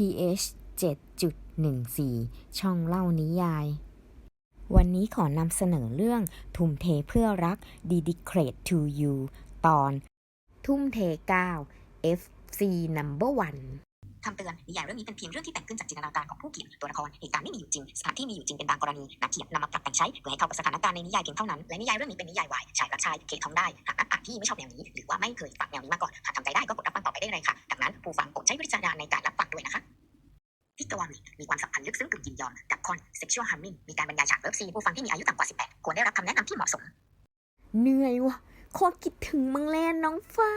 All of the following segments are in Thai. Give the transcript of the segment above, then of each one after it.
pH 7.14 ช่องเล่านิยาย วันนี้ขอนำเสนอเรื่องทุ่มเทเพื่อรัก Dedicate to You ตอน ทุ่มเท 9 FC Number One คำเตือนนิยายเรื่องนี้เป็นเพียงเรื่องที่แต่งขึ้นจากจินตนาการของผู้เขียนตัวละครเหตุการณ์ไม่มีอยู่จริงสถานที่มีอยู่จริงเป็นบางกรณีนักเขียนนำมาปรับแต่งใช้เพื่อให้เข้ากับสถานการณ์ในนิยายเพียงเท่านั้นและนิยายเรื่องนี้เป็นนิยายวายชายรักชายเคท้องได้หากนักอ่านที่ไม่ชอบแนวนี้ หรือว่าไม่เคยฟังแนวนี้มาก่อนหากทำใจได้ก็กดรับฟังต่อไปได้เลยค่ะดังนั้นผู้ฟังโปรดใช้วิจารณญาณในการรับฟังด้วยนะคะพิกวารีมีความสัมพันธ์ลึกซึ้งกึ่งยินยอมกับคอน sexual harming มีการบรรยายฉากเลิฟซีผู้ฟังที่มีอายุต่ำกว่า 18 ควรได้รับคำแนะนำที่เหมาะสม เหนื่อยวะโคตรคิดถึงมึงเลยอะน้องฟ้า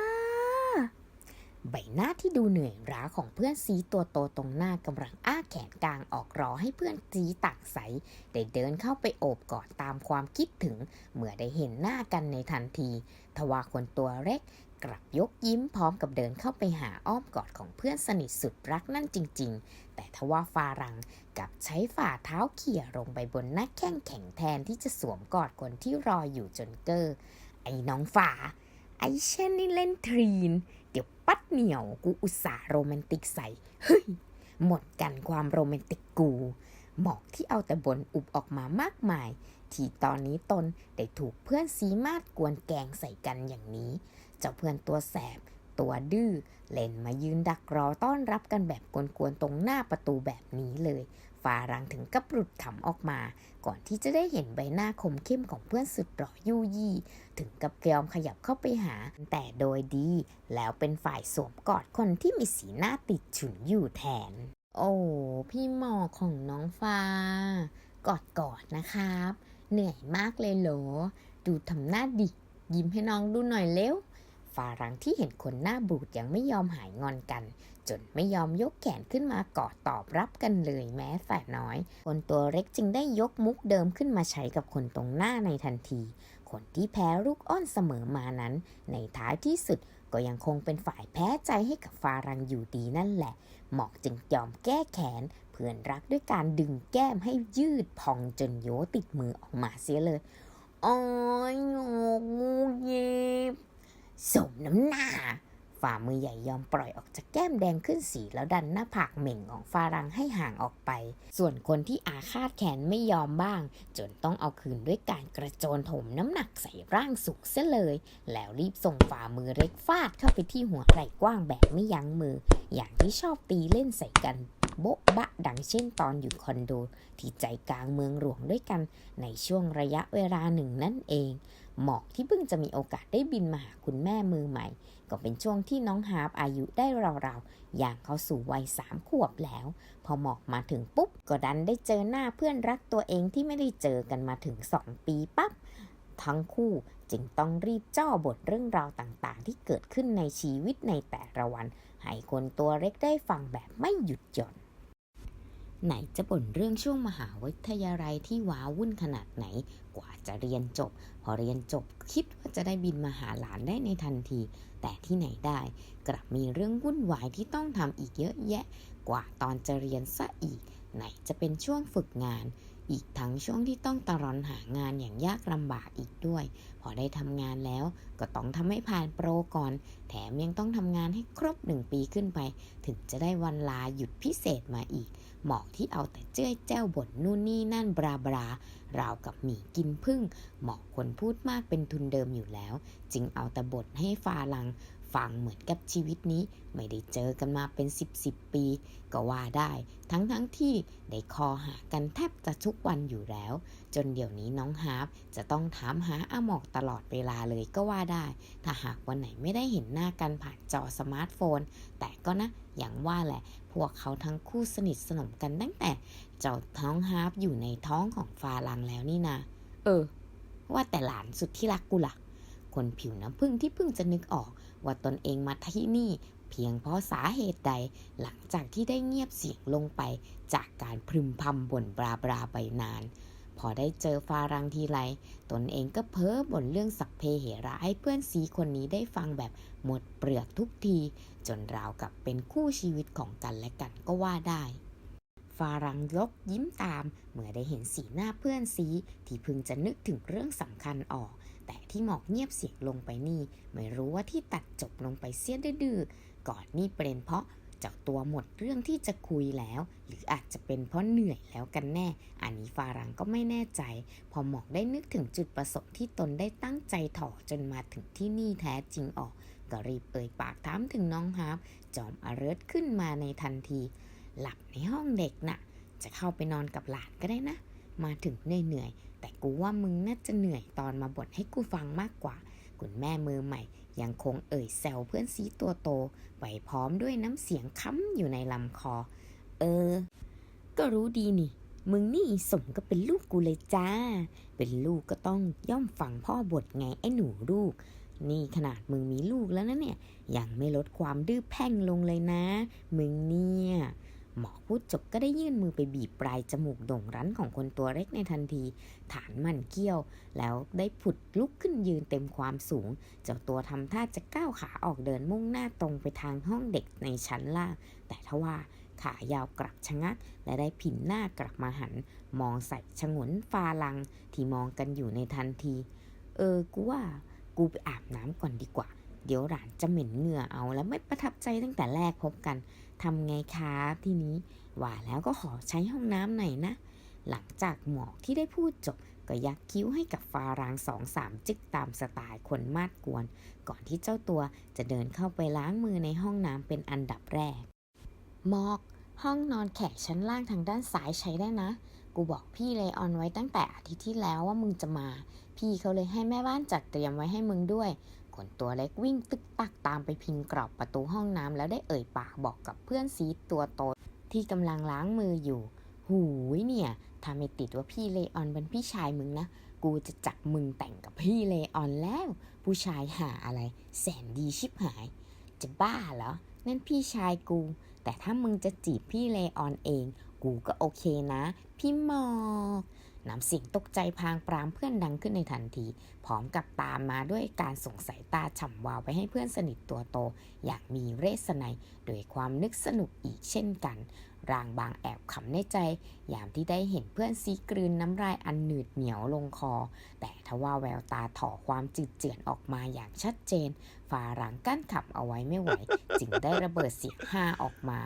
ใบหน้าที่ดูเหนื่อยล้าของเพื่อนซีตัวโตตรงหน้ากำลังอ้าแขนกลางออกรอให้เพื่อนซีต่างใสได้เดินเข้าไปโอบกอดตามความคิดถึง เมื่อได้เห็นหน้ากันในทันที ทว่าคนตัวเล็กกลับยกยิ้มพร้อมกับเดินเข้าไปหาอ้อมกอดของเพื่อนสนิทสุดรักนั่นจริง ๆ แต่ทว่าฟารังกลับใช้ฝ่าเท้าเขี่ยลงไปบนหน้าแข้งแข็งแทนที่จะสวมกอดคนที่รออยู่จนเกอร์ไอ้น้องฝ่าไอ้เช่นนี่เล่นทรีน เดี๋ยวปัดเหนียวกูอุตส่าห์โรแมนติกใส่เฮ้ยหมดกันความโรแมนติกกูหมอกที่เอาแต่บนอุบออกมามากมาย ที่ตอนนี้ตนได้ถูกเพื่อนซีมาดกวนแกงใส่กันอย่างนี้ เจ้าเพื่อนตัวแสบ ตัวดื้อเล่นมายืนดักรอต้อนรับกันแบบกวนๆตรงหน้าประตูแบบนี้เลย ฟารังถึงกับหลุดขำออกมา ก่อนที่จะได้เห็นใบหน้าคมเข้มของเพื่อนสุดหล่อยู่ยี่ ถึงกับยอมขยับเข้าไปหา แต่โดยดี แล้วเป็นฝ่ายสวมกอดคนที่มีสีหน้าติดฉุนอยู่แทน โอ้ พี่หมอของน้องฟ้า กอดกอดนะครับ เหนื่อยมากเลยเหรอ ดูทำหน้าดิ ยิ้มให้น้องดูหน่อยเร็ว ฟารังที่เห็นคนหน้าบูดยังไม่ยอมหายงอนกัน จนไม่ยอมยกแขนขึ้นมากอดตอบรับกันเลยแม้แต่น้อย คนตัวเล็กจึงได้ยกมุกเดิมขึ้นมาใช้กับคนตรงหน้าในทันที คนที่แพ้ลูกอ้อนเสมอมานั้น ในท้ายที่สุดก็ยังคงเป็นฝ่ายแพ้ใจให้กับฟารังอยู่ดีนั่นแหละ หมอกจึงยอมแก้แค้นเพื่อนรักด้วยการดึงแก้มให้ยืดพองจนโยติดมือออกมาเสียเลยอ้ยงกงูเย็บ สมน้ำหน้า ฝ่ามือใหญ่ยอมปล่อยออกจากแก้มแดงขึ้นสีแล้วดันหน้าผากเหม่งของฟารังให้ห่างออกไป ส่วนคนที่อาฆาตแขนไม่ยอมบ้าง จนต้องเอาคืนด้วยการกระโจนถมน้ำหนักใส่ร่างสูงเสียเลย แล้วรีบส่งฝ่ามือเล็กฟาดเข้าไปที่หัวไหล่กว้างแบบไม่ยั้งมือ อย่างที่ชอบตีเล่นใส่กัน โบ๊ะบะดังเช่นตอนอยู่คอนโด ที่ใจกลางเมืองหลวงด้วยกันในช่วงระยะเวลาหนึ่งนั่นเอง หมอกที่เพิ่งจะมีโอกาสได้บินมาหาคุณแม่มือใหม่ ก็เป็นช่วงที่น้องฮาร์ปอายุได้ราวๆอย่างเข้าสู่วัยสามขวบแล้ว พอหมอกมาถึงปุ๊บ ก็ดันได้เจอหน้าเพื่อนรักตัวเองที่ไม่ได้เจอกันมาถึงสองปีปั๊บทั้งคู่จึงต้องรีบจ้อบทเรื่องราวต่างๆ ที่เกิดขึ้นในชีวิตในแต่ละวัน ให้คนตัวเล็กได้ฟังแบบไม่หยุดหย่อน ไหนจะบ่นเรื่องช่วงมหาวิทยาลัยที่ว้าวุ่นขนาดไหน กว่าจะเรียนจบ พอเรียนจบคิดว่าจะได้บินมาหาหลานได้ในทันที แต่ที่ไหนได้ กลับมีเรื่องวุ่นวายที่ต้องทำอีกเยอะแยะ กว่าตอนจะเรียนซะอีก ไหนจะเป็นช่วงฝึกงาน อีกทั้งช่วงที่ต้องตะรอนหางานอย่างยากลำบากอีกด้วย พอได้ทำงานแล้วก็ต้องทำให้ผ่านโปรก่อน แถมยังต้องทำงานให้ครบหนึ่งปีขึ้นไป ถึงจะได้วันลาหยุดพิเศษมาอีก หมอกที่เอาแต่เจ้ยแจ้วบ่นนู่นนี่นั่นบราบราราวกับหมีกินพึ่งหมอกคนพูดมากเป็นทุนเดิมอยู่แล้ว จึงเอาแต่บทให้ฟาลัง ฟังเหมือนกับชีวิตนี้ ไม่ได้เจอกันมาเป็น 10 10ปี ก็ว่าได้ ทั้งทั้งที่ได้คอหากันแทบจะทุกวันอยู่แล้ว จนเดี๋ยวนี้น้องฮาร์ปจะต้องถามหาอาหมอกตลอดเวลาเลยก็ว่าได้ ถ้าหากวันไหนไม่ได้เห็นหน้ากันผ่านจอสมาร์ทโฟน แต่ก็นะอย่างว่าแหละ พวกเขาทั้งคู่สนิทสนมกันตั้งแต่เจ้าท้องฮาร์ปอยู่ในท้องของฟาลังแล้วนี่นาเออ ว่าแต่หลานสุดที่รักกูล่ะคนผิวน้ำพึ่งที่เพิ่งจะนึกออก ว่าตนเองมาที่นี่เพียงเพราะสาเหตุใดหลังจากที่ได้เงียบเสียงลงไปจากการพึมพำบ่นบราบราไปนาน พอได้เจอฟารังทีไรตนเองก็เพ้อบ่นเรื่องสัพเพเหระให้เพื่อนซีคนนี้ได้ฟังแบบหมดเปลือกทุกที จนราวกับเป็นคู่ชีวิตของกันและกันก็ว่าได้ฟารังยกยิ้มตาม เมื่อได้เห็นสีหน้าเพื่อนซีที่พึงจะนึกถึงเรื่องสำคัญออก แต่ที่หมอกเงียบเสียงลงไปนี่ ไม่รู้ว่าที่ตัดจบลงไปเสียดื้อก่อนนี่เป็นเพราะเจ้าตัวหมดเรื่องที่จะคุยแล้ว หรืออาจจะเป็นเพราะเหนื่อยแล้วกันแน่ อันนี้ฟารังก็ไม่แน่ใจ พอหมอกได้นึกถึงจุดประสงค์ที่ตนได้ตั้งใจถอจนมาถึงที่นี่แท้จริงออก ก็รีบเอ่ยปากถามถึงน้องฮาร์ปจอมอเริร์ดขึ้นมาในทันที หลับในห้องเด็กน่ะ จะเข้าไปนอนกับหลานก็ได้นะ มาถึงเหนื่อยๆ แต่กูว่ามึงน่าจะเหนื่อยตอนมาบ่นให้กูฟังมากกว่า คุณแม่มือใหม่ ยังคงเอ่ยแซวเพื่อนซีตัวโตไปพร้อมด้วยน้ำเสียงค้ำอยู่ในลำคอ เออ ก็รู้ดีนี่ มึงนี่สมก็เป็นลูกกูเลยจ้า เป็นลูกก็ต้องย่อมฟังพ่อบทไงไอ้หนูลูกนี่ขนาดมึงมีลูกแล้วนะเนี่ย ยังไม่ลดความดื้อแพ่งลงเลยนะ มึงเนี่ย หมอพูดจบก็ได้ยื่นมือไปบีบปลายจมูกโด่งรั้นของคนตัวเล็กในทันที ฐานมันเกี้ยว แล้วได้ผุดลุกขึ้นยืนเต็มความสูง เจ้าตัวทำท่าจะก้าวขาออกเดินมุ่งหน้าตรงไปทางห้องเด็กในชั้นล่าง แต่ทว่าขายาวกลับชะงัก และได้ผินหน้ากลับมาหัน มองใส่ชงนฟาลัง ที่มองกันอยู่ในทันที เออ กูว่า กูไปอาบน้ำก่อนดีกว่า เดี๋ยวหลานจะเหม็นเหงื่อเอา แล้วไม่ประทับใจตั้งแต่แรกพบกัน ทำไงครับทีนี้ว่าแล้วก็ขอใช้ห้องน้ำหน่อยนะ หลังจากหมอกที่ได้พูดจบก็ยักคิ้วให้กับฟารางสองสามจึกตามสไตล์คนมาดกวน ก่อนที่เจ้าตัวจะเดินเข้าไปล้างมือในห้องน้ำเป็นอันดับแรก หมอก ห้องนอนแขกชั้นล่างทางด้านซ้ายใช้ได้นะ กูบอกพี่เลออนไว้ตั้งแต่อาทิตย์ที่แล้วว่ามึงจะมา พี่เขาเลยให้แม่บ้านจัดเตรียมไว้ให้มึงด้วย คนตัวเล็กวิ่งตึกตักตามไปพิงกรอบประตูห้องน้ำแล้วได้เอ่ยปากบอกกับเพื่อนซีตัวโตที่กำลังล้างมืออยู่ หูยเนี่ยถ้าไม่ติดว่าพี่เลออนเป็นพี่ชายมึงนะ กูจะจับมึงแต่งกับพี่เลออนแล้ว ผู้ชายหาอะไร แสนดีชิบหาย จะบ้าเหรอ นั่นพี่ชายกู แต่ถ้ามึงจะจีบพี่เลออนเอง กูก็โอเคนะ พี่หมอก น้ำเสียงตกใจพางปรามเพื่อนดังขึ้นในทันที พร้อมกับตามมาด้วยการส่งสายตาฉ่ำวาวไปให้เพื่อนสนิทตัวโต อย่างมีเรศนัยโดยความนึกสนุกอีกเช่นกัน รางบางแอบขำในใจ ยามที่ได้เห็นเพื่อนซีกลืนน้ำลายอันหนืดเหนียวลงคอ แต่ทว่าแววตาถอความจืดเจือนออกมาอย่างชัดเจนฝาหลังกั้นขับเอาไว้ไม่ไหว จึงได้ระเบิดเสียงห้าออกมา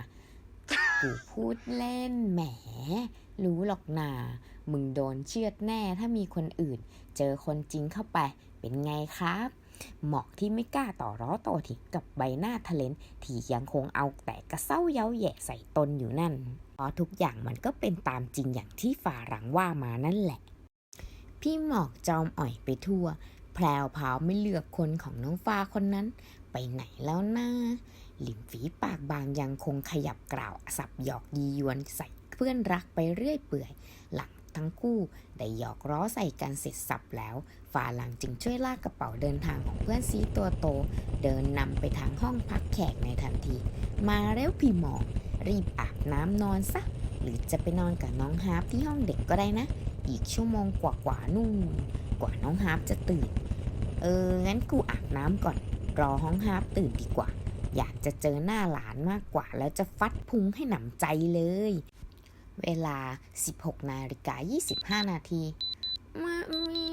กูพูดเล่นแหม รู้หรอกนา มึงโดนเชือดแน่ถ้ามีคนอื่น เจอคนจริงเข้าไปเป็นไงครับ หมอกที่ไม่กล้าต่อร้อต่อถิงกับใบหน้าทะเลนที่ยังคงเอาแต่กระเซ้าเย้าแย่ใส่ตนอยู่นั่นเพราะทุกอย่างมันก็เป็นตามจริงอย่างที่ฝ่าหลังว่ามานั่นแหละ พี่หมอกจอมอ่อยไปทั่ว แพรวพราวไม่เลือกคนของน้องฟ้าคนนั้น ไปไหนแล้วนะหลิมฝีปากบางยังคงขยับกล่าวสับหยอกยียวนใส่เพื่อนรักไปเรื่อยเปื่อย หลัง ทั้งคู่ได้หยอกล้อใส่กันเสร็จสับแล้วฝ่าหลังจึงช่วยลากกระเป๋าเดินทางของเพื่อนซีตัวโต เดินนำไปทางห้องพักแขกในทันที มาเร็วพี่หมอกรีบอาบน้ำนอนซะ หรือจะไปนอนกับน้องฮาร์ปที่ห้องเด็กก็ได้นะ อีกชั่วโมงกว่าๆนู่นกว่าน้องฮาร์ปจะตื่น เออ งั้นกูอาบน้ำก่อน รอห้องฮาร์ปตื่นดีกว่า อยากจะเจอหน้าหลานมากกว่า แล้วจะฟัดพุงให้หนำใจเลย เวลา 16 นาฬิกา 25 นาทีมามี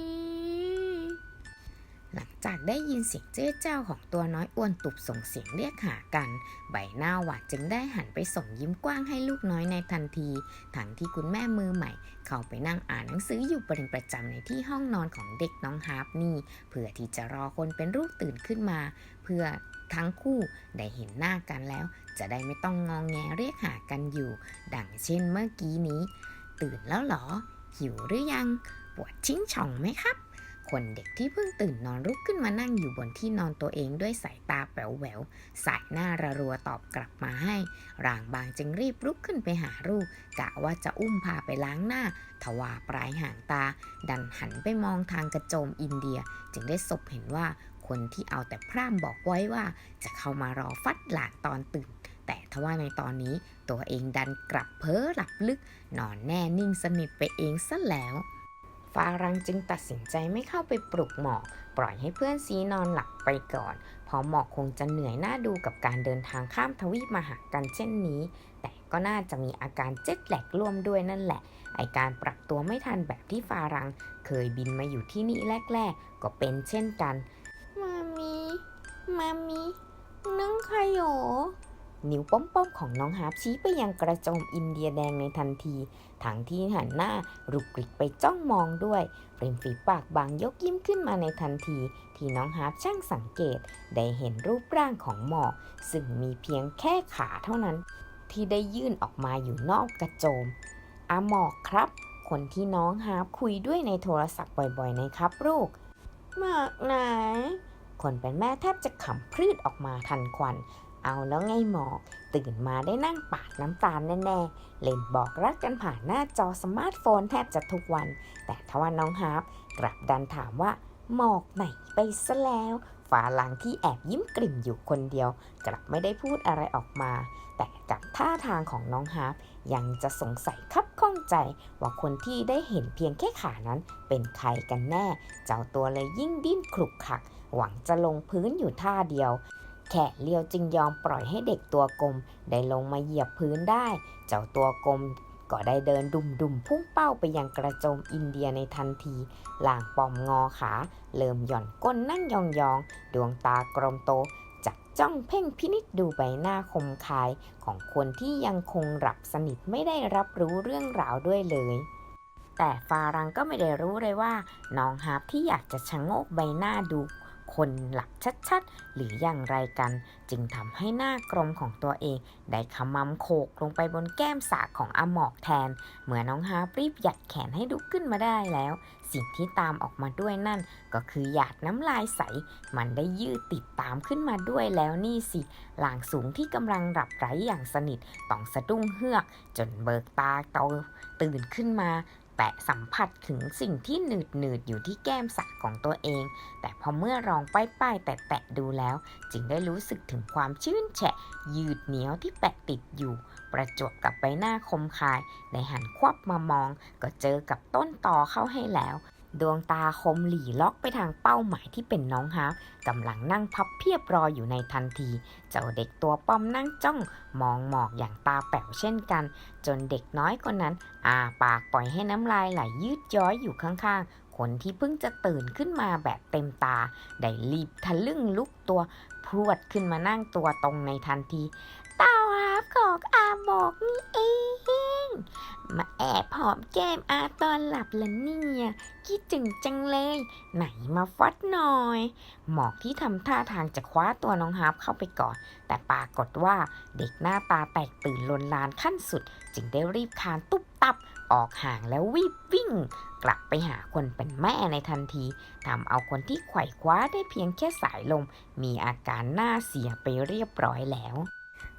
หลังจากได้ยินเสียงเจ้าเจ้าของตัวน้อยอ้วนตุบส่งเสียงเรียกหากัน ใบหน้าหวานจึงได้หันไปส่งยิ้มกว้างให้ลูกน้อยในทันที ทั้งที่คุณแม่มือใหม่ เข้าไปนั่งอ่านหนังสืออยู่เป็นประจำในที่ห้องนอนของเด็กน้องฮาร์ปนี่ เพื่อที่จะรอคนเป็นลูกตื่นขึ้นมา เพื่อ ทั้งคู่ได้เห็นหน้ากันแล้ว จะได้ไม่ต้องงองแงเรียกหากันอยู่ ดังเช่นเมื่อกี้นี้ ตื่นแล้วหรอ หิวหรือยัง ปวดชิ้งช่องไหมครับ คนเด็กที่เพิ่งตื่นนอนลุกขึ้นมานั่งอยู่บนที่นอนตัวเองด้วยสายตาแป๋วแหววสายหน้าระรัวตอบกลับมาให้ ร่างบางจึงรีบลุกขึ้นไปหาลูกกะว่าจะอุ้มพาไปล้างหน้า ทว่าปลายหางตา ดันหันไปมองทางกระโจมอินเดีย จึงได้สบเห็นว่า คนที่เอาแต่พร่ำบอกไว้ว่า จะเข้ามารอฟัดหลานตอนตื่น แต่ทว่าในตอนนี้ตัวเองดันกลับเพ้อหลับลึก นอนแน่นิ่งสนิทไปเองซะแล้วฟารังจึงตัดสินใจไม่เข้าไปปลุกหมอก ปล่อยให้เพื่อนซีนอนหลับไปก่อนเพราะหมอกคงจะเหนื่อยหน้าดูกับการเดินทางข้ามทวีปมาหากันเช่นนี้ แต่ก็น่าจะมีอาการเจ็ดแหลกร่วมด้วยนั่นแหละ ไอการปรับตัวไม่ทันแบบที่ฟารัง เคยบินมาอยู่ที่นี่แรก ๆ ก็เป็นเช่นกัน มามีมามีน้องใครหรอนิ้วป้อมๆของน้องฮาร์ปชี้ไปยังกระโจมอินเดียแดงในทันทีทั้งที่หันหน้ารุกริกไปจ้องมองด้วยริมฝีปากบางยกยิ้มขึ้นมาในทันที ที่น้องฮาร์ปช่างสังเกต ได้เห็นรูปร่างของหมอกซึ่งมีเพียงแค่ขาเท่านั้น ที่ได้ยื่นออกมาอยู่นอกกระโจมอาหมอกครับ คนที่น้องฮาร์ปคุยด้วยในโทรศัพท์บ่อยๆนะครับลูกหมากไหน คนเป็นแม่แทบจะขำพรืดออกมาทันควัน เอาแล้วไงหมอกตื่นมาได้นั่งปาดน้ำตาลแน่ๆ เล่นบอกรักกันผ่านหน้าจอสมาร์ทโฟนแทบจะทุกวัน แต่ทว่าน้องฮาร์ปกลับดันถามว่า หมอกไหนไปซะแล้วฝาหลังที่แอบยิ้มกลิ่มอยู่คนเดียว กลับไม่ได้พูดอะไรออกมา แต่กับท่าทางของน้องฮาร์ปยังจะสงสัยคับข้องใจ ว่าคนที่ได้เห็นเพียงแค่ขานั้นเป็นใครกันแน่ เจ้าตัวเลยยิ่งดิ้นคลุกคลัก หวังจะลงพื้นอยู่ท่าเดียว แขกเลียวจึงยอมปล่อยให้เด็กตัวกลมได้ลงมาเหยียบพื้นได้ เจ้าตัวกลมก็ได้เดินดุมดุมพุ่งเป้าไปยังกระโจมอินเดียในทันทีหล่างปอมงอขาเริ่มหย่อนก้นนั่งยองๆดวงตากลมโตจับจ้องเพ่งพินิษดูใบหน้าคมคายของคนที่ยังคงหลับสนิทไม่ได้รับรู้เรื่องราวด้วยเลย แต่ฟารังก็ไม่ได้รู้เลยว่าน้องฮาร์ปที่อยากจะชะโงกใบหน้าดู คนหลับชัดๆ หรืออย่างไรกัน จึงทำให้หน้ากลมของตัวเอง ได้ขมำโขกลงไปบนแก้มสากของอหมอกแทน เมื่อน้องฮาปรีบหยัดแขนให้ลุกขึ้นมาได้แล้ว สิ่งที่ตามออกมาด้วยนั่น ก็คือหยาดน้ำลายใส มันได้ยืดติดตามขึ้นมาด้วยแล้วนี่สิหลางสูงที่กำลังหลับไหลอย่างสนิทต้องสะดุ้งเฮือก จนเบิกตาโตตื่นขึ้นมา แตะสัมผัสถึงสิ่งที่หนืดหนืดอยู่ที่แก้มสักของตัวเอง แต่พอเมื่อลองป้ายป้ายๆแตะแตะดูแล้ว จึงได้รู้สึกถึงความชื่นแฉะ ยืดเหนียวที่แปะติดอยู่ ประจวบกับใบหน้าคมคาย ในหันควับมามอง ก็เจอกับต้นตอเข้าให้แล้ว ดวงตาคมหลีล็อกไปทางเป้าหมายที่เป็นน้องฮาร์ปกำลังนั่งพับเพียบรออยู่ในทันที เจ้าเด็กตัวป้อมนั่งจ้อง มองหมอกอย่างตาแป๋วเช่นกัน จนเด็กน้อยคนนั้นอาปากปล่อยให้น้ำลายไหลยืดย้อยอยู่ข้างๆ คนที่เพิ่งจะตื่นขึ้นมาแบบเต็มตา ได้รีบทะลึ่งลุกตัวพรวดขึ้นมานั่งตัวตรงในทันที เต้าฮับของอาหมอกนี่เอง มาแอบหอมแก้มอาตอนหลับละเนี่ยคิดถึงจังเลย ไหนมาฟัดหน่อย หมอกที่ทำท่าทางจะคว้าตัวน้องฮาร์ปเข้าไปก่อน แต่ปรากฏว่าเด็กหน้าตาแตกตื่นลนลานขั้นสุด จึงได้รีบคานตุ๊บตับออกห่างแล้ววิบวิ่ง กลับไปหาคนเป็นแม่ในทันทีทำเอาคนที่ไขว่คว้าได้เพียงแค่สายลม มีอาการหน้าเสียไปเรียบร้อยแล้ว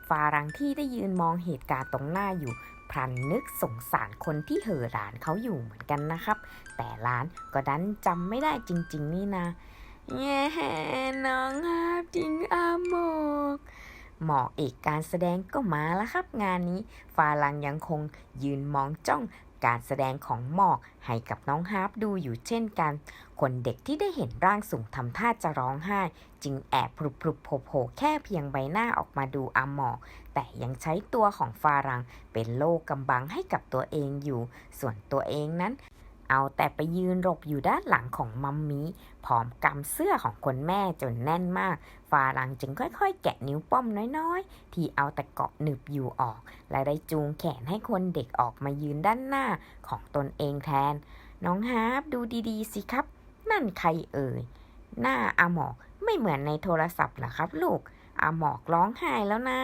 ฟารังที่ได้ยืนมองเหตุการณ์ตรงหน้าอยู่พลันนึกสงสารคนที่เห่อหลานเขาอยู่เหมือนกันนะครับ แต่ร้านก็ดันจำไม่ได้จริง ๆ นี่นะแง่น้องฮาบจริงอาหมอกหมอกเอกการแสดงก็มาแล้วครับงานนี้ฟาลังยังคงยืนมองจ้อง การแสดงของหมอกให้กับน้องฮาร์ปดูอยู่เช่นกัน คนเด็กที่ได้เห็นร่างสูงทำท่าจะร้องไห้ จึงแอบพลุบพลุบโผล่โผล่แค่เพียงใบหน้าออกมาดูอาหมอก แต่ยังใช้ตัวของฟารังเป็นโล่กำบังให้กับตัวเองอยู่ ส่วนตัวเองนั้น เอาแต่ไปยืนหลบอยู่ด้านหลังของมัมมี่พร้อมกำเสื้อของคนแม่จนแน่นมากฟารังจึงค่อยๆ แกะนิ้วป้อมน้อยๆ ที่เอาแต่เกาะหนึบอยู่ออก และได้จูงแขนให้คนเด็กออกมายืนด้านหน้าของตนเองแทน น้องฮาร์ปดูดีๆ สิครับ นั่นใครเอ่ย หน้าอาหมอกไม่เหมือนในโทรศัพท์หรอครับลูกอาหมอกร้องไห้แล้วนะ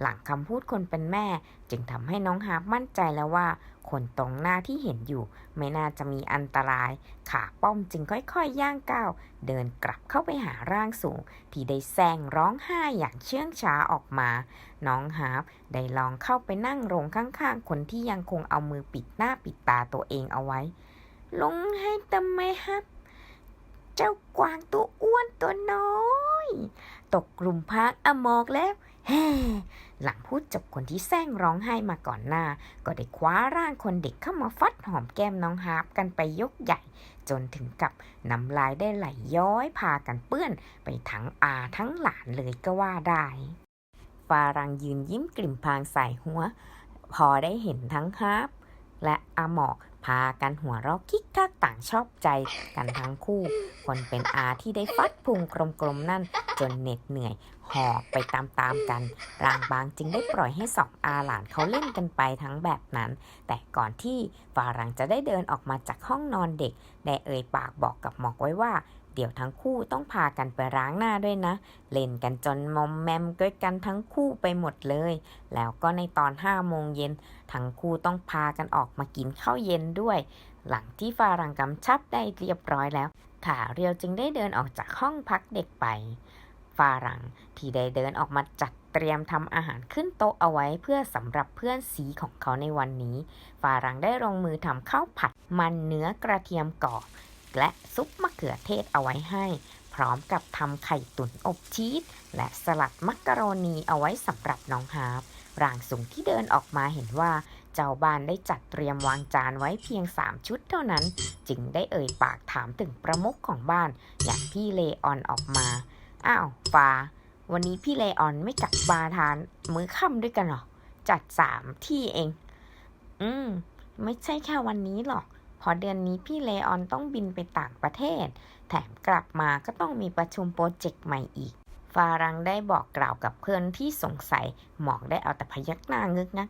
หลังคำพูดคนเป็นแม่ จึงทำให้น้องฮาร์ปมั่นใจแล้วว่า คนตรงหน้าที่เห็นอยู่ ไม่น่าจะมีอันตราย ขาป้อมจึงค่อยๆย่างก้าว เดินกลับเข้าไปหาร่างสูง ที่ได้แซงร้องไห้อย่างเชื่องช้าออกมา น้องฮาร์ปได้ลองเข้าไปนั่งลงข้างๆ คนที่ยังคงเอามือปิดหน้าปิดตาตัวเองเอาไว้ ลงให้ทำไมฮับเจ้ากวางตัวอ้วนตัวน้อย ตกกลุ่มพักอมอกแล้ว หลังพูดจบคนที่แซงร้องไห้มาก่อนหน้า ก็ได้คว้าร่างคนเด็กเข้ามาฟัดหอมแก้มน้องฮาร์ปกันไปยกใหญ่ จนถึงกับน้ำลายได้ไหลย้อยพากันเปื้อน ไปทั้งอาทั้งหลานเลยก็ว่าได้ฟารังยืนยิ้มกลิ่มพางใส่หัว พอได้เห็นทั้งฮาร์ปและอาหมอก พากันหัวเราะคิกคักต่างชอบใจกันทั้งคู่ คนเป็นอาที่ได้ฟัดพุงกลมๆนั่น จนเหน็ดเหนื่อย หอบไปตามๆกันรางบางจึงได้ปล่อยให้สองอาหลานเขาเล่นกันไปทั้งแบบนั้น แต่ก่อนที่ฟารังจะได้เดินออกมาจากห้องนอนเด็ก ได้เอ่ยปากบอกกับหมอกไว้ว่า เดี๋ยวทั้งคู่ต้องพากันไปล้างหน้าด้วยนะ เล่นกันจนมอมแมมด้วยกันทั้งคู่ไปหมดเลย แล้วก็ในตอนห้าโมงเย็นทั้งคู่ต้องพากันออกมากินข้าวเย็นด้วย หลังที่ฟารังกำชับได้เรียบร้อยแล้ว ขาเรียวจึงได้เดินออกจากห้องพักเด็กไปฟารังที่ได้เดินออกมาจัดเตรียมทำอาหารขึ้นโต๊ะเอาไว้เพื่อสำหรับเพื่อนสีของเขาในวันนี้ฟารังได้ลงมือทำข้าวผัดมันเนื้อกระเทียมกรอบ และซุปมะเขือเทศเอาไว้ให้ พร้อมกับทำไข่ตุ๋นอบชีสและสลัดมักกะโรนีเอาไว้สำหรับน้องฮาร์ปร่างสูงที่เดินออกมาเห็นว่า เจ้าบ้านได้จัดเตรียมวางจานไว้เพียง3ชุดเท่านั้น จึงได้เอ่ยปากถามถึงประมุขของบ้าน อย่างพี่เลออนออกมา อ้าวฟ้าวันนี้พี่เลออนไม่กลับบาร์ทาน มื้อค่ำด้วยกันหรอ จัดสามที่เอง อืม ไม่ใช่แค่วันนี้หรอก เพอเดือนนี้พี่เลออนต้องบินไปต่างประเทศ แถมกลับมาก็ต้องมีประชุมโปรเจกต์ใหม่อีกฟารังได้บอกกล่าวกับเพื่อนที่สงสัย หมอกได้เอาแต่พยักหน้างึกนะ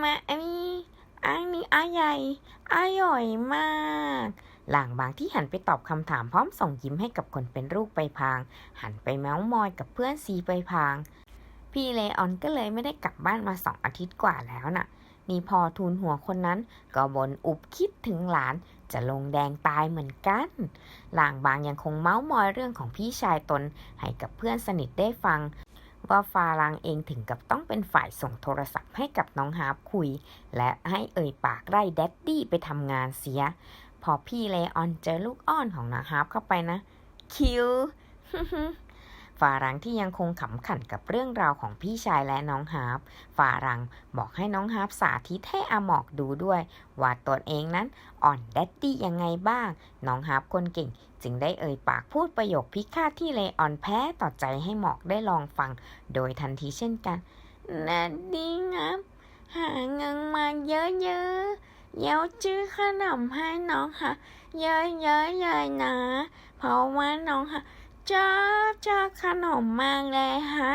มาอันนี้อันนี้อาใหญ่อาหย่อยมากหลางบางที่หันไปตอบคำถามพร้อมส่งยิ้มให้กับคนเป็นลูกไปพาง หันไปเมาส์มอยกับเพื่อนซีไปพาง พี่เลออนก็เลยไม่ได้กลับบ้านมาสองอาทิตย์กว่าแล้วน่ะ นี่พอทูลหัวคนนั้น ก็บนอุบคิดถึงหลาน จะลงแดงตายเหมือนกันหลางบางยังคงเมาส์มอยเรื่องของพี่ชายตน ให้กับเพื่อนสนิทได้ฟัง ว่าฟารังเองถึงกับต้องเป็นฝ่ายส่งโทรศัพท์ให้กับน้องฮาร์ปคุย และให้เอ่ยปากไล่แดดดี้ไปทำงานเสีย พอพี่เลออนเจอลูกอ้อนของน้องฮาร์ปเข้าไปนะ คิว ฟารังที่ยังคงขำขันกับเรื่องราวของพี่ชายและน้องฮาร์ปฟารังบอกให้น้องฮาร์ปสาธิตให้อาหมอกดูด้วย ว่าตนเองนั้นอ่อนแดดดี้ยังไงบ้าง น้องฮาร์ปคนเก่ง จึงได้เอ่ยปากพูดประโยคพิฆาตที่เลออนแพ้ต่อใจให้หมอกได้ลองฟัง โดยทันทีเช่นกันแดดดี้ครับหาเงินมาเยอะๆเดี๋ยวจื้อขนมให้น้องค่ะเยอะๆเลยนะ เพราะว่าน้องค่ะ ชอบชอบขนมมากเลยฮะ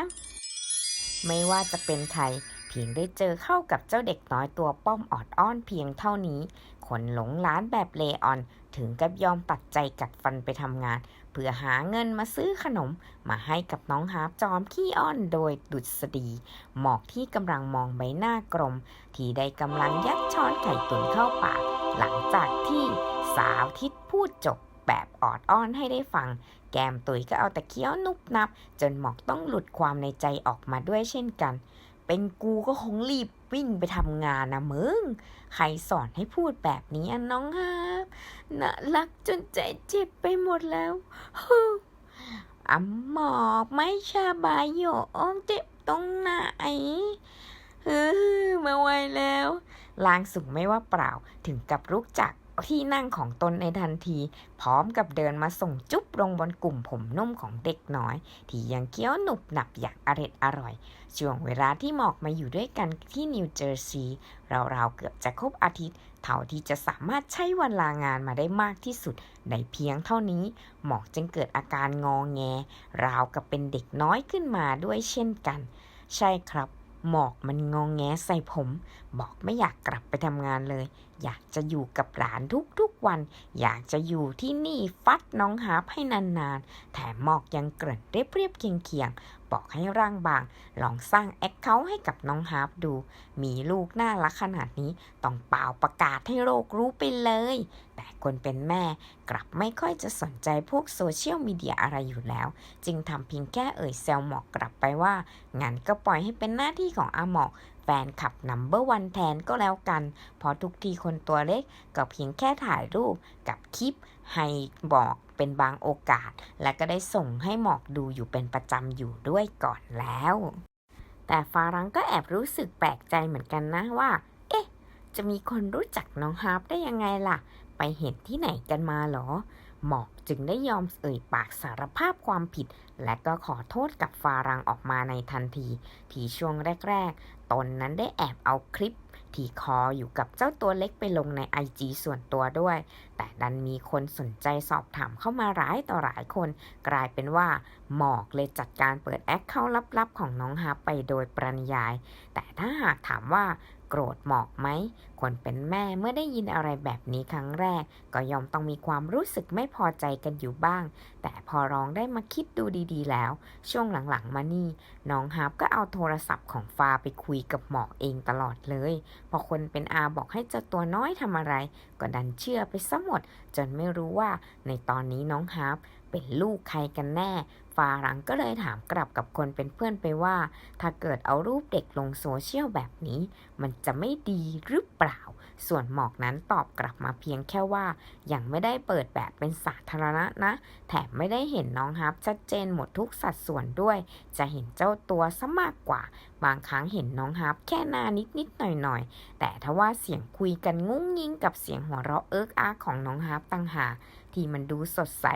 ไม่ว่าจะเป็นใครเพียงได้เจอเข้ากับเจ้าเด็กน้อยตัวป้อมออดอ้อนเพียงเท่านี้ คนหลงร้านแบบเลออนถึงกับยอมตัดใจกัดฟันไปทำงาน เพื่อหาเงินมาซื้อขนม มาให้กับน้องฮาร์ปจอมขี้อ้อนโดยดุษฎี หมอกที่กำลังมองใบหน้ากลม ที่ได้กำลังยัดช้อนไข่ตุ๋นเข้าปาก หลังจากที่สาวทิศพูดจบแบบออดอ้อนให้ได้ฟัง แก้มตุยก็เอาแต่เคี้ยวนุบนับ จนหมอกต้องหลุดความในใจออกมาด้วยเช่นกัน เป็นกูก็คงรีบวิ่งไปทำงานนะมึง ใครสอนให้พูดแบบนี้อะน้องฮาบน่ารักจนใจเจ็บไปหมดแล้วฮึอะหมอกไม่ชาบายโยอมเจ็บตรงไหนเออมาไวแล้วลางสูงไม่ว่าเปล่าถึงกับลุกจาก ที่นั่งของตนในทันที พร้อมกับเดินมาส่งจุ๊บลงบนกลุ่มผมนุ่มของเด็กน้อย ที่ยังเคี้ยวหนุบหนับอย่างอร็ดอร่อย ช่วงเวลาที่หมอกมาอยู่ด้วยกันที่นิวเจอร์ซีย์ราวๆเกือบจะครบอาทิตย์ เท่าที่จะสามารถใช้วันลางานมาได้มากที่สุด ในเพียงเท่านี้ หมอกจึงเกิดอาการงอแง ราวกับเป็นเด็กน้อยขึ้นมาด้วยเช่นกัน ใช่ครับ หมอกมันงองแงใส่ผม บอกไม่อยากกลับไปทำงานเลย อยากจะอยู่กับหลานทุกๆวัน อยากจะอยู่ที่นี่ฟัดน้องฮาร์ปให้นานๆ แถมหมอกยังเกริ่นเรียบๆเคียงบอกให้ร่างบาง ลองสร้างแอคเคาท์ให้กับน้องฮาร์ปดู มีลูกน่ารักขนาดนี้ ต้องเป่าประกาศให้โลกรู้ไปเลย แต่คนเป็นแม่กลับไม่ค่อยจะสนใจพวกโซเชียลมีเดียอะไรอยู่แล้ว จึงทำเพียงแค่เอ่ยแซวหมอกกลับไปว่า งั้นก็ปล่อยให้เป็นหน้าที่ของอาหมอกแฟนขับนัมเบอร์วันแทนก็แล้วกัน เพราะทุกทีคนตัวเล็กก็เพียงแค่ถ่ายรูปกับคลิป ให้บอกเป็นบางโอกาส และก็ได้ส่งให้หมอกดูอยู่เป็นประจำอยู่ด้วยก่อนแล้ว แต่ฟารังก็แอบรู้สึกแปลกใจเหมือนกันนะว่า เอ๊ะ จะมีคนรู้จักน้องฮาร์ปได้ยังไงล่ะ ไปเห็นที่ไหนกันมาหรอ หมอกจึงได้ยอมเอ่ยปากสารภาพความผิด และก็ขอโทษกับฟารังออกมาในทันที ที่ช่วงแรก ๆ ตนนั้นได้แอบเอาคลิป ที่คออยู่กับเจ้าตัวเล็กไปลงในไอจีส่วนตัวด้วย แต่ดันมีคนสนใจสอบถามเข้ามาหลายต่อหลายคน กลายเป็นว่า หมอกเลยจัดการเปิดแอคเคาท์ลับๆของน้องฮับไปโดยปริยาย แต่ถ้าหากถามว่า โกรธหมอกไหม คนเป็นแม่เมื่อได้ยินอะไรแบบนี้ครั้งแรก ก็ยอมต้องมีความรู้สึกไม่พอใจกันอยู่บ้าง แต่พอร้องได้มาคิดดูดีๆ แล้ว ช่วงหลังๆ มานี่ น้องฮับก็เอาโทรศัพท์ของฟ้าไปคุยกับหมอกเองตลอดเลย พอคนเป็นอาบอกให้เจ้าตัวน้อยทำอะไร ก็ดันเชื่อไปซะหมด จนไม่รู้ว่าในตอนนี้น้องฮับเป็นลูกใครกันแน่ ฟารังก็เลยถามกลับกับคนเป็นเพื่อนไปว่า ถ้าเกิดเอารูปเด็กลงโซเชียลแบบนี้ มันจะไม่ดีหรือเปล่า ส่วนหมอกนั้นตอบกลับมาเพียงแค่ว่ายังไม่ได้เปิดแบบเป็นสาธารณะนะ แถมไม่ได้เห็นน้องฮับชัดเจนหมดทุกสัดส่วนด้วย จะเห็นเจ้าตัวซะมากกว่า บางครั้งเห็นน้องฮับแค่หน้านิดนิดๆหน่อยหน่อยๆแต่ถ้าว่าเสียงคุยกันงุ้งยิงกับเสียงหัวเราะเอิกอาของน้องฮับต่างหาก ที่มันดูสดใส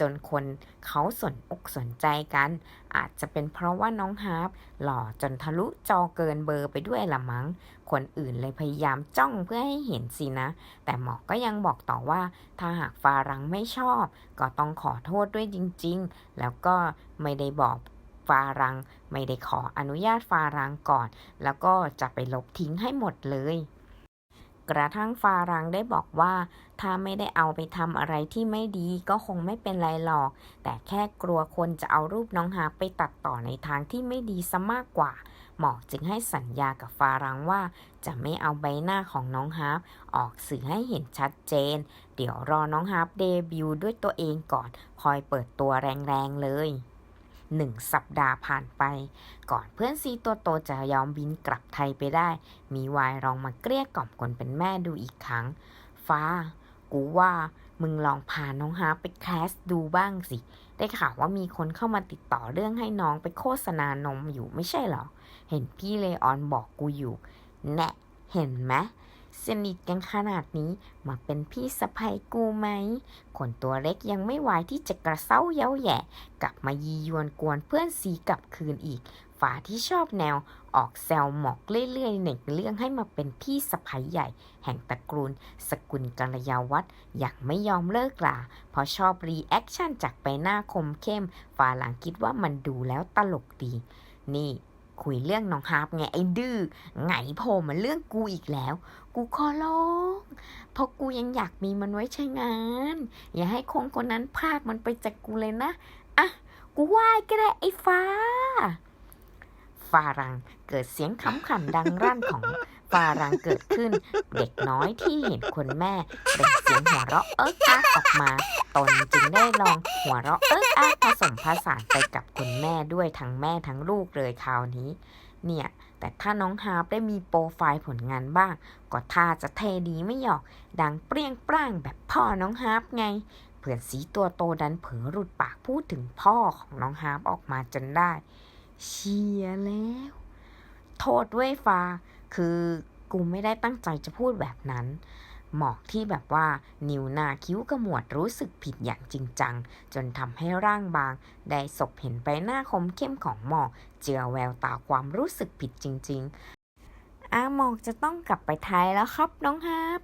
จนคนเขาสนอกสนใจกัน อาจจะเป็นเพราะว่าน้องฮาร์ปหล่อจนทะลุจอเกินเบอร์ไปด้วยละมั้ง คนอื่นเลยพยายามจ้องเพื่อให้เห็นสินะ แต่หมอก็ยังบอกต่อว่า ถ้าหากฟารังไม่ชอบ ก็ต้องขอโทษด้วยจริง ๆ แล้วก็ไม่ได้บอกฟารัง ไม่ได้ขออนุญาตฟารังก่อน แล้วก็จะไปลบทิ้งให้หมดเลย กระทั่งฟารังได้บอกว่า ถ้าไม่ได้เอาไปทำอะไรที่ไม่ดีก็คงไม่เป็นไรหรอก แต่แค่กลัวคนจะเอารูปน้องฮาไปตัดต่อในทางที่ไม่ดีซะมากกว่า หมอกจึงให้สัญญากับฟารังว่า จะไม่เอาใบหน้าของน้องฮาร์ปออกสื่อให้เห็นชัดเจน เดี๋ยวรอน้องฮาร์ปเดบิวต์ด้วยตัวเองก่อน คอยเปิดตัวแรงๆเลย หนึ่งสัปดาห์ผ่านไป ก่อนเพื่อนซีตัวโตจะยอมบินกลับไทยไปได้ มีวายลองมาเกลี้ยกล่อมคนเป็นแม่ดูอีกครั้ง ฟ้า กูว่ามึงลองพาน้องฮาร์ไปแคสดูบ้างสิ ได้ข่าวว่ามีคนเข้ามาติดต่อเรื่องให้น้องไปโฆษณานมอยู่ไม่ใช่เหรอ เห็นพี่เลออนบอกกูอยู่ แน่เห็นไหม สนิทกันขนาดนี้มาเป็นพี่สะใภ้กูไหม คนตัวเล็กยังไม่ไหวที่จะกระเซ้าเย้าแย่ กลับมายียวนกวนเพื่อนสีกลับคืนอีก ฝาที่ชอบแนวออกแซวหมอกเรื่อยๆเน็กเรื่องให้มาเป็นพี่สะใภ้ใหญ่ แห่งตระกูลสกุลกัลยาวัฒน์อย่างไม่ยอมเลิกลาเพราะชอบรีแอคชั่นจากใบหน้าคมเข้ม ฝาหลังคิดว่ามันดูแล้วตลกดี นี่ คุยเรื่องน้องฮาร์ปไงไอ้ดื้อไงโผล่มาเรื่องกูอีกแล้ว กูขอร้องเพราะกูยังอยากมีมันไว้ใช้งาน อย่าให้คงคนนั้นพากมันไปจากกูเลยนะอะกูไหว้ก็ได้ไอ้ฟ้าฟารังเกิดเสียงขำขันดังรั่นของ ฟารังเกิดขึ้น เด็กน้อยที่เห็นคนแม่เปล่งเสียงหัวเราะเอิ๊กอักออกมา ตนจึงได้ลองหัวเราะเอิ๊กอักผสมผสานไปกับคุณแม่ด้วยทั้งแม่ทั้งลูกเลยคราวนี้ เนี่ย แต่ถ้าน้องฮาร์ปได้มีโปรไฟล์ผลงานบ้าง ก็ท่าจะเทดีไม่หยอก ดังเปรี้ยงปร้างแบบพ่อน้องฮาร์ปไงเพื่อนสีตัวโตดันเผลอหลุดปากพูดถึงพ่อของน้องฮาร์ปออกมาจนได้ เชียร์แล้ว โทษด้วยฟ้า คือกูไม่ได้ตั้งใจจะพูดแบบนั้น หมอกที่แบบว่า นิ้วหน้าคิ้วกระหมวดรู้สึกผิดอย่างจริงจัง จนทำให้ร่างบาง ได้ศพเห็นใบหน้าคมเข้มของหมอก เจือแววตาความรู้สึกผิดจริง ๆ อาหมอกจะต้องกลับไปไทยแล้วครับน้องฮาร์ป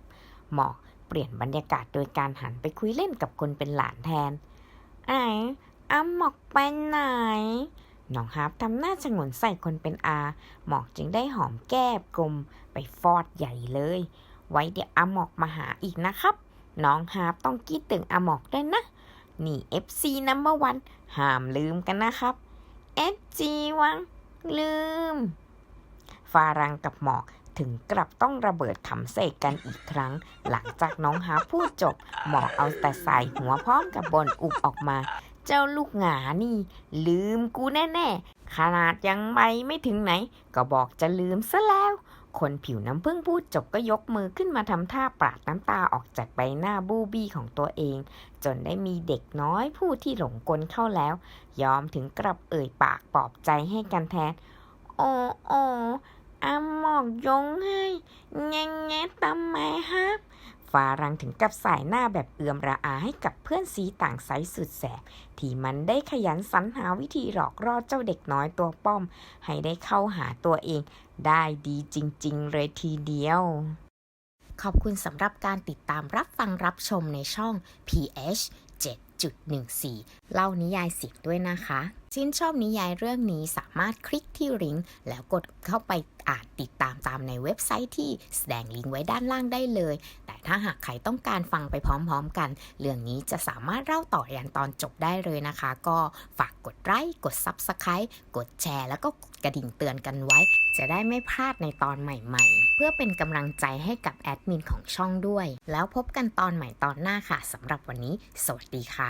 หมอกเปลี่ยนบรรยากาศโดยการหันไปคุยเล่นกับคนเป็นหลานแทนไอ้อาหมอกไปไหน น้องฮาร์ปทำหน้าฉงนใส่คนเป็นอา หมอกจึงได้หอมแก้มกลมไปฟอดใหญ่เลย ไว้เดี๋ยวอาหมอกมาหาอีกนะครับ น้องฮาร์ปต้องคิดถึงอาหมอกด้วยนะ นี่ FC number one ห้ามลืมกันนะครับ FG วัง ลืม ฟารังกับหมอกถึงกลับต้องระเบิดขำเสกกันอีกครั้ง หลังจากน้องฮาพูดจบ หมอกเอาแต่ใส่หัวพร้อมกับบนอุบออกมา เจ้าลูกหงานี่ ลืมกูแน่ๆ ขนาดยังไปไม่ถึงไหน ก็บอกจะลืมซะแล้ว คนผิวน้ำพึ่งพูดจบก็ยกมือขึ้นมาทำท่าปราดน้ำตาออกจากใบหน้าบูบี้ของตัวเอง จนได้มีเด็กน้อยผู้ที่หลงกลเข้าแล้ว ยอมถึงกลับเอ่ยปากปลอบใจให้กันแทน โอ้โอ้อาหมอกยงให้แงงแง่ทำไมครับ ฟารังถึงกับสายหน้าแบบเอือมระอาให้กับเพื่อนซีต่างไซส์สุดแสบ ที่มันได้ขยันสรรหาวิธีหลอกล่อเจ้าเด็กน้อยตัวป้อม ให้ได้เข้าหาตัวเอง ได้ดีจริง ๆ เลยทีเดียว ขอบคุณสำหรับการติดตามรับฟังรับชมในช่อง PH 7.14 เล่านิยายเสียงด้วยนะคะ ชื่นชอบนิยายเรื่องนี้สามารถคลิกที่ลิงก์แล้วกดเข้าไป อานติดตามตามในเว็บไซต์ที่แสดงลิงก์ไว้ด้านล่างได้เลย แต่ถ้าหากใครต้องการฟังไปพร้อมๆกัน เรื่องนี้จะสามารถเล่าต่อยันตอนจบได้เลยนะคะ ก็ฝากกดไลค์กด Subscribe กดแชร์ แล้วก็กดกระดิ่งเตือนกันไว้ จะได้ไม่พลาดในตอนใหม่ๆ เพื่อเป็นกำลังใจให้กับแอดมินของช่องด้วย แล้วพบกันตอนใหม่ตอนหน้าค่ะสำหรับวันนี้ สวัสดีค่ะ